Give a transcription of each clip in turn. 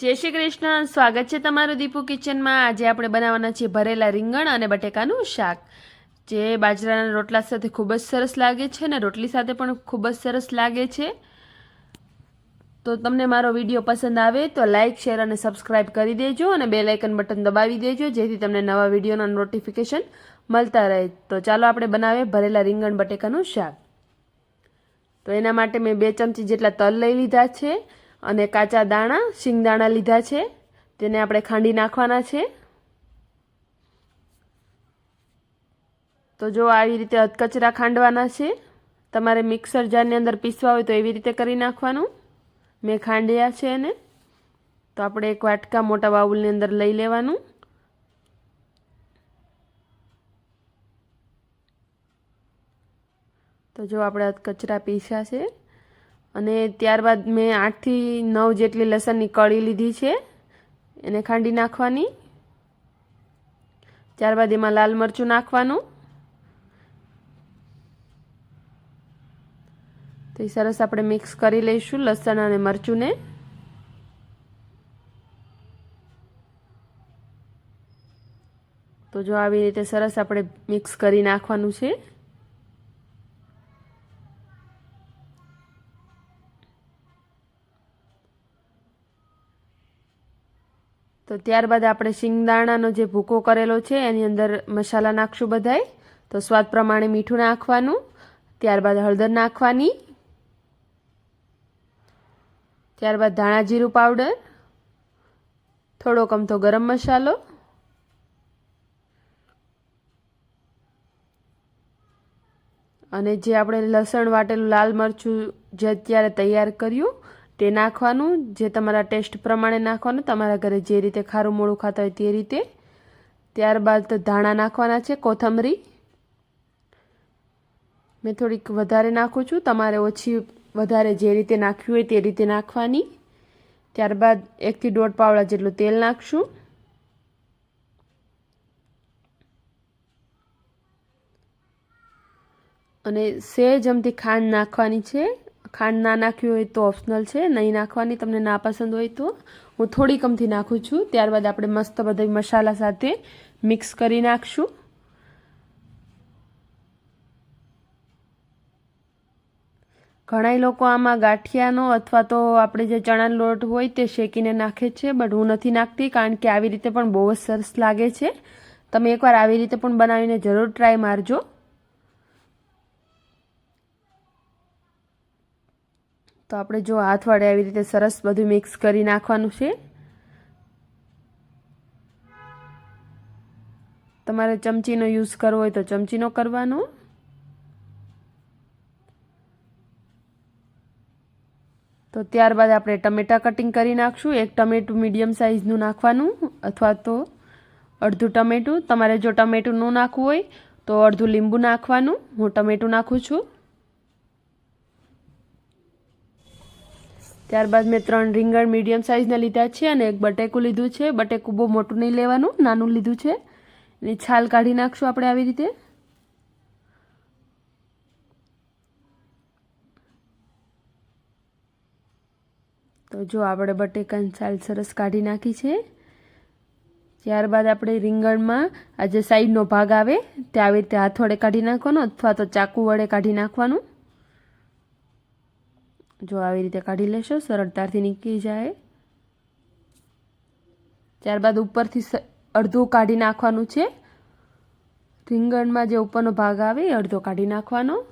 જય શ્રી કૃષ્ણ. સ્વાગત છે તમારું દીપુ કિચનમાં. આજે આપણે બનાવવાના છીએ ભરેલા રીંગણ અને બટેકાનું શાક. જે બાજરાના રોટલા સાથે ખૂબ જ સરસ લાગે છે અને રોટલી સાથે પણ ખૂબ જ સરસ લાગે છે. તો તમને મારો વીડિયો પસંદ આવે તો લાઇક શેર અને સબસ્ક્રાઇબ કરી દેજો અને બે લાઇકન બટન દબાવી દેજો જેથી તમને નવા વિડીયોના નોટિફિકેશન મળતા રહે. તો ચાલો આપણે બનાવીએ ભરેલા રીંગણ બટેકાનું શાક. તો એના માટે મેં બે ચમચી જેટલા તલ લઈ લીધા છે. અને કાચા દાણા, શિંગદાણા લીધા છે. તેને આપણે ખાંડી નાખવાના છે. તો જો આવી રીતે અધકચરા ખાંડવાના છે, તમારે મિક્સર જારની અંદર પીસવા હોય તો એવી રીતે કરી નાખવાનું. મેં ખાંડ્યા છે એને. તો આપણે એક વાટકા મોટા બાઉલની અંદર લઈ લેવાનું. તો જો આપણે કચરા પીસ્યા છે. અને ત્યારબાદ મેં આઠથી નવ જેટલી લસણની કળી લીધી છે, એને ખાંડી નાખવાની. ત્યારબાદ એમાં લાલ મરચું નાખવાનું. તો એ સરસ આપણે મિક્સ કરી લઈશું લસણ અને મરચુંને. તો જો આવી રીતે સરસ આપણે મિક્સ કરી નાખવાનું છે. તો ત્યારબાદ આપણે શિંગદાણાનો જે ભૂકો કરેલો છે, એની અંદર મસાલા નાખશું બધાય. તો સ્વાદ પ્રમાણે મીઠું નાખવાનું, ત્યારબાદ હળદર નાખવાની, ત્યારબાદ ધાણા જીરું પાવડર થોડો કમથો ગરમ મસાલો, અને જે આપણે લસણ વાટેલું લાલ મરચું જે અત્યારે તૈયાર કર્યું તે નાખવાનું, જે તમારા ટેસ્ટ પ્રમાણે નાખવાનું, તમારા ઘરે જે રીતે ખારું મોળું ખાતા હોય તે રીતે. ત્યારબાદ ધાણા નાખવાના છે, કોથમરી. મેં થોડીક વધારે નાખું છું, તમારે ઓછી વધારે જે રીતે નાખ્યું હોય તે રીતે નાખવાની. ત્યારબાદ એકથી દોઢ પાવડા જેટલું તેલ નાખશું. અને સેજ અમથી ખાંડ નાખવાની છે. ખાંડ ના નાખ્યું હોય તો ઓપ્શનલ છે, નહીં નાખવાની તમને ના પસંદ હોય તો. હું થોડી કમથી નાખું છું, ત્યારબાદ આપણે મસ્ત બધા મસાલા સાથે મિક્સ કરી નાખશું. ઘણા લોકો આમાં ગાંઠિયાનો અથવા તો આપણે જે ચણાનો લોટ હોય તે શેકીને નાખે છે, બટ હું નથી નાખતી કારણ કે આવી રીતે પણ બહુ જ સરસ લાગે છે. તમે એકવાર આવી રીતે પણ બનાવીને જરૂર ટ્રાય મારજો. તો આપણે જો હાથ વડે આવી રીતે સરસ બધું મિક્સ કરી નાખવાનું છે. તમારે ચમચીનો યુઝ કરવો હોય તો ચમચીનો કરવાનો. તો ત્યારબાદ આપણે ટમેટા કટિંગ કરી નાખશું. એક ટમેટું મીડિયમ સાઇઝનું નાખવાનું અથવા તો અડધું ટમેટું. તમારે જો ટમેટું ન નાખવું હોય તો અડધું લીંબુ નાખવાનું. હું ટમેટું નાખું છું. ત્યારબાદ મેં ત્રણ રીંગણ મીડિયમ સાઇઝના લીધા છે અને એક બટેકું લીધું છે. બટેકું બહુ મોટું નહીં લેવાનું, નાનું લીધું છે. એની છાલ કાઢી નાખશું આપણે આવી રીતે. તો જો આપણે બટેકાની છાલ સરસ કાઢી નાખી છે. ત્યારબાદ આપણે રીંગણમાં આ જે સાઈડનો ભાગ આવે, તે આવી રીતે હાથ વડે કાઢી નાખવાનો અથવા તો ચાકુ વડે કાઢી નાખવાનું. જો આવી રીતે કાઢી લેશો, સરળતાથી નીકળી જાય. ત્યારબાદ ઉપરથી અડધું કાઢી નાખવાનું છે. રીંગણમાં જે ઉપરનો ભાગ આવે, એ અડધો કાઢી નાખવાનો.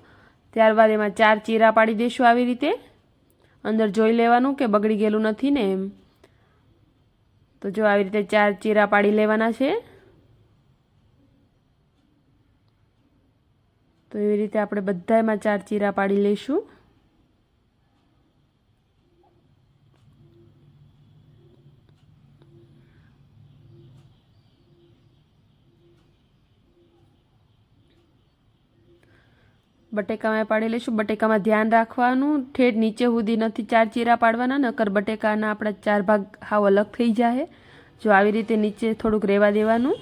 ત્યારબાદ એમાં ચાર ચીરા પાડી દઈશું આવી રીતે. અંદર જોઈ લેવાનું કે બગડી ગયેલું નથી ને એમ. તો જો આવી રીતે ચાર ચીરા પાડી લેવાના છે. તો એવી રીતે આપણે બધામાં ચાર ચીરા પાડી લઈશું. બટેકામાં પાડી લઈશું. બટેકામાં ધ્યાન રાખવાનું. ઠેઠ નીચે સુધી નથી ચાર ચીરા પાડવાના, નકર બટેકાના આપણા ચાર ભાગ હાવ અલગ થઈ જાય જો આવી રીતે નીચે થોડુંક રહેવા દેવાનું,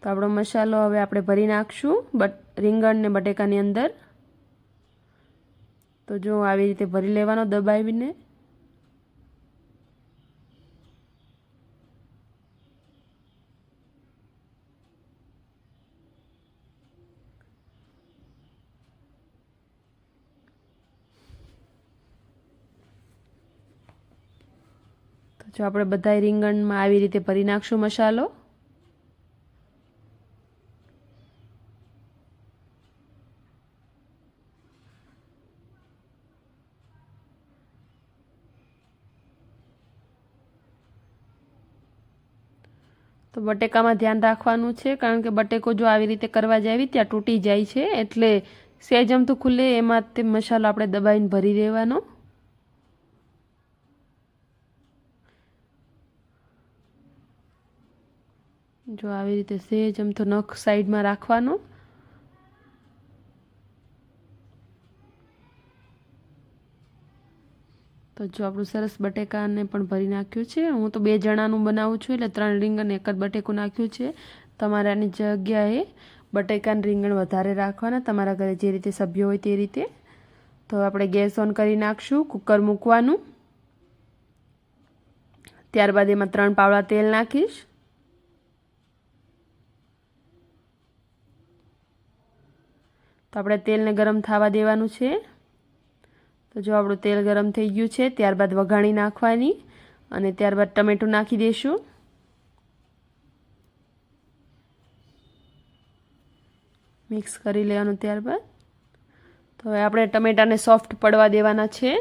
તો આપણો મસાલો હવે આપણે ભરી નાખશું, બટ રીંગણ ને બટેકાની અંદર. તો જો આવી રીતે ભરી લેવાનો દબાવીને જો આપણે બધા રીંગણમાં આવી રીતે ભરી નાખશું મસાલો. તો બટેકામાં ધ્યાન રાખવાનું છે, કારણ કે બટેકો જો આવી રીતે કરવા જાવી ત્યાં તૂટી જાય છે, એટલે સેજમ તો ખુલ્લે એમાં તે મસાલો આપણે દબાઈને ભરી દેવાનો. જો આવી રીતે સેજ તો નખ સાઈડમાં રાખવાનો. તો જો આપણું સરસ બટેકાને પણ ભરી નાખ્યું છે. હું તો બે જણાનું બનાવું છું, એટલે ત્રણ રીંગણ એક જ બટેકું નાખ્યું છે. તમારાની જગ્યાએ બટેકાને રીંગણ વધારે રાખવાના, તમારા ઘરે જે રીતે સભ્યો હોય તે રીતે. તો આપણે ગેસ ઓન કરી નાખશું, કુકર મૂકવાનું. ત્યારબાદ એમાં ત્રણ પાવડા તેલ નાખીશ. તો આપણે તેલને ગરમ થવા દેવાનું છે. તો જો આપણું તેલ ગરમ થઈ ગયું છે, ત્યારબાદ વઘાણી નાખવાની અને ત્યારબાદ ટમેટું નાખી દઈશું મિક્સ કરી લેવાનું ત્યારબાદ. તો હવે આપણે ટમેટાને સોફ્ટ પડવા દેવાના છે.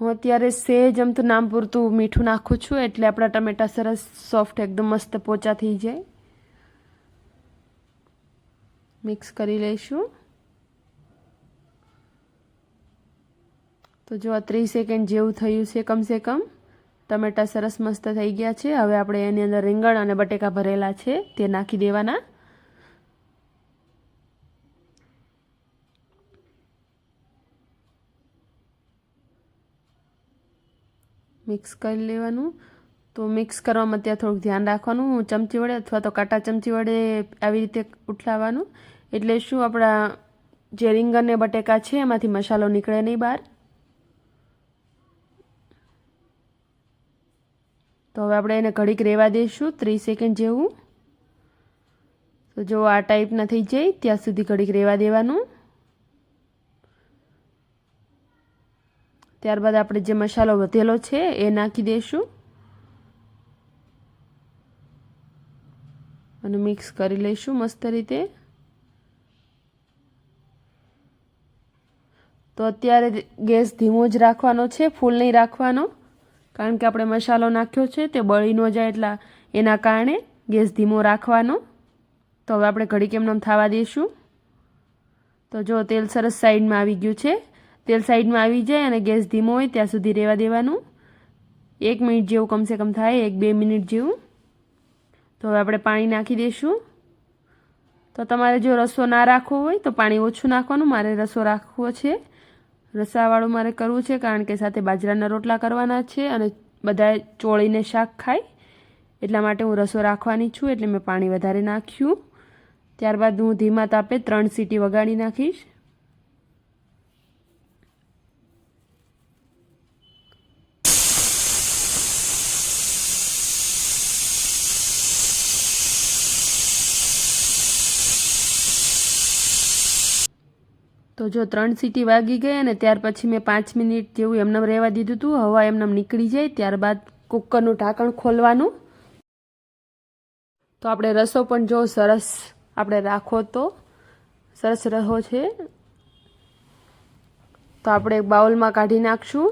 હું અત્યારે સેજ અમતું નામ પૂરતું મીઠું નાખું છું, એટલે આપણા ટમેટા સરસ સોફ્ટ, એકદમ મસ્ત પોચા થઈ જાય. મિક્સ કરી લઈશું. તો જો આ ત્રીસ સેકન્ડ જેવું થયું છે કમસે કમ, ટમેટા સરસ મસ્ત થઈ ગયા છે. હવે આપણે એની અંદર રીંગણ અને બટેકા ભરેલા છે, તે નાખી દેવાના. મિક્સ કરી લેવાનું. તો મિક્સ કરવામાં ત્યાં થોડુંક ધ્યાન રાખવાનું. ચમચી વડે અથવા તો કાંટા ચમચી વડે આવી રીતે ઉઠલાવવાનું એટલે શું આપણા જે રીંગણ ને બટેકા છે, એમાંથી મસાલો નીકળે નહીં બહાર. તો હવે આપણે એને ઘડીક રહેવા દઈશું, ત્રીસ સેકન્ડ જેવું. તો જો આ ટાઈપના થઈ જાય, ત્યાં સુધી ઘડીક રહેવા દેવાનું. ત્યારબાદ આપણે જે મસાલો વધેલો છે, એ નાખી દઈશું. અને મિક્સ કરી લઈશું મસ્ત રીતે. તો અત્યારે ગેસ ધીમો જ રાખવાનો છે, ફૂલ નહીં રાખવાનો, કારણ કે આપણે મસાલો નાખ્યો છે, તે બળી ન જાય એટલા એના કારણે ગેસ ધીમો રાખવાનો. તો હવે આપણે ઘડી કેમ થવા દઈશું. તો જો તેલ સરસ સાઈડમાં આવી ગયું છે, તેલ સાઈડમાં આવી જાય અને ગેસ ધીમો હોય ત્યાં સુધી રહેવા દેવાનું. એક મિનિટ જેવું કમસે કમ થાય, એક બે મિનિટ જેવું. તો હવે આપણે પાણી નાખી દઈશું. તો તમારે જો રસો ના રાખવો હોય તો પાણી ઓછું નાખવાનું, મારે રસો રાખવો છે. રસાવાળું મારે કરવું છે કારણ કે સાથે બાજરાના રોટલા કરવાના છે અને બધા ચોળીને શાક ખાય. એટલા માટે હું રસો રાખવાની છું એટલે મેં પાણી વધારે નાખ્યું. ત્યારબાદ હું ધીમા તાપે ત્રણ સીટી વગાડી નાખીશ. તો જો ત્રણ સીટી વાગી ગઈ અને ત્યાર પછી મેં પાંચ મિનિટ જેવું એમને રહેવા દીધું હતું હવા એમને નીકળી જાય, ત્યારબાદ કુકરનું ઢાંકણ ખોલવાનું. તો આપણે રસો પણ જો સરસ આપણે રાખો તો, સરસ રહો છે. તો આપણે બાઉલમાં કાઢી નાખશું.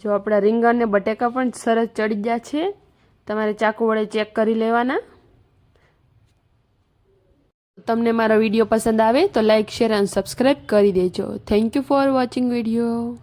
જો આપણા રીંગણ ને બટેકા પણ સરસ ચડી ગયા છે, તમારે ચાકુ વડે ચેક કરી લેવાના. તમને મારો વીડિયો પસંદ આવે તો લાઇક શેર અને સબસ્ક્રાઈબ કરી દેજો. Thank you for watching video